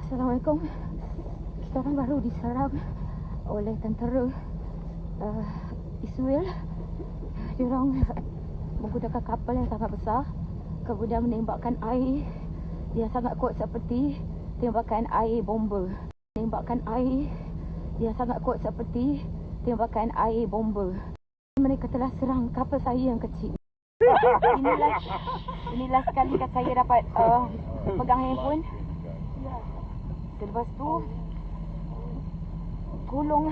Assalamualaikum. Kita orang baru diserang oleh tentera uh, Israel. Dia orang menggunakan kapal yang sangat besar kemudian menembakkan air yang sangat kuat seperti tembakan air bomba. Tembakan air yang sangat kuat seperti tembakan air bomba. Mereka telah serang kapal saya yang kecil. Inilah inilah sekali kan saya dapat uh, pegang handphone. Selepas tu tolong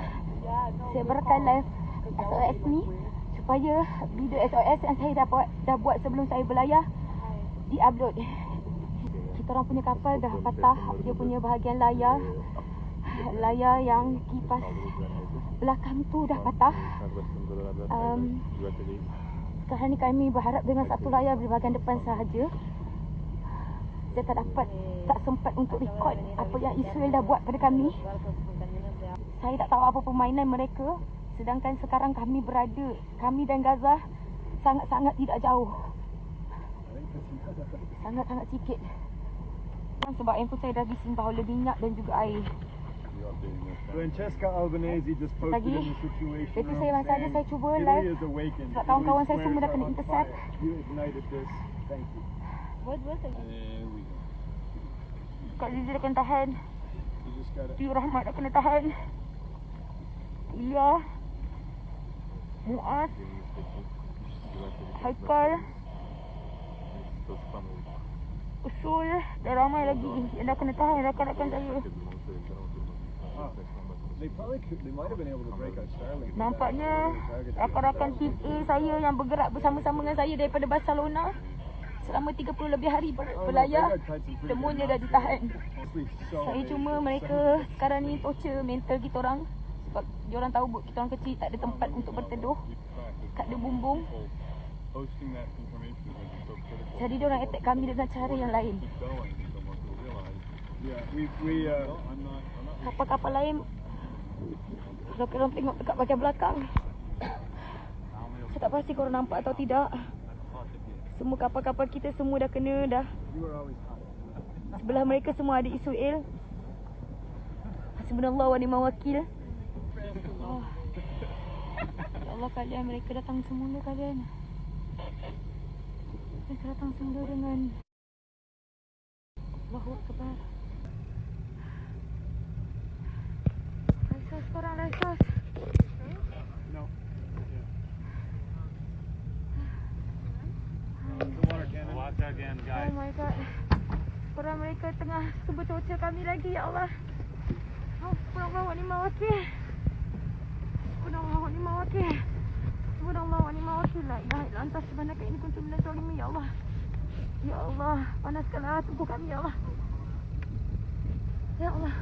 sebarkan live SOS ni supaya video SOS yang saya dapat dah buat sebelum saya berlayar diupload. Kita orang punya kapal dah patah dia punya bahagian layar. Layar yang kipas belakang tu dah patah. Um, sekarang ni kami berharap dengan satu layar di bahagian depan sahaja. Saya tak dapat, tak sempat untuk record apa yang Israel dah buat pada kami. Saya tak tahu apa permainan mereka. Sedangkan sekarang kami berada, kami dan Gaza sangat-sangat tidak jauh. Sangat-sangat sikit. Sebab handphone saya dah disimbah oleh minyak dan juga air. Francesca Albanese just posted Lagi, in the situation itu saya masa ada saya cuba "Italy live. Sebab kawan-kawan saya semua dah kena intercept. You ignited this. Thank you. Kak Zizi dah kena tahan. Tiu Rahmat dah kena tahan. Ilya. Muaz. Haikal. Usul. Dah ramai lagi yang dah kena tahan rakan-rakan saya. Nampaknya rakan-rakan tim A saya yang bergerak bersama-sama dengan saya daripada Barcelona selama 30 lebih hari ber- berlayar semuanya dah ditahan. Saya cuma mereka sekarang ni torture mental kita orang sebab dia orang tahu buat kita orang kecil tak ada tempat untuk berteduh. Tak ada bumbung. Jadi dia orang attack kami dengan cara yang lain. Kapal-kapal lain kalau korang tengok dekat bahagian belakang Saya tak pasti korang nampak atau tidak Semua kapal-kapal kita semua dah kena dah. Sebelah mereka semua ada Israel. Hasbunallah wa ni'mal wakil. Oh. Ya Allah kalian mereka datang semula kalian. Mereka datang semula dengan Allahu Akbar. Korang laisos. No. Watch again, Oh my god. Korang mereka tengah cuba torture kami lagi ya Allah. Oh, Subhanallah wa ni'mal wakil. Subhanallah wa ni'mal wakil. Subhanallah wa ni'mal wakil. La ilaha illa anta subhanaka inni kuntu minaz zalimin ya Allah. Ya Allah, panaskanlah tubuh kami ya Allah. Ya Allah.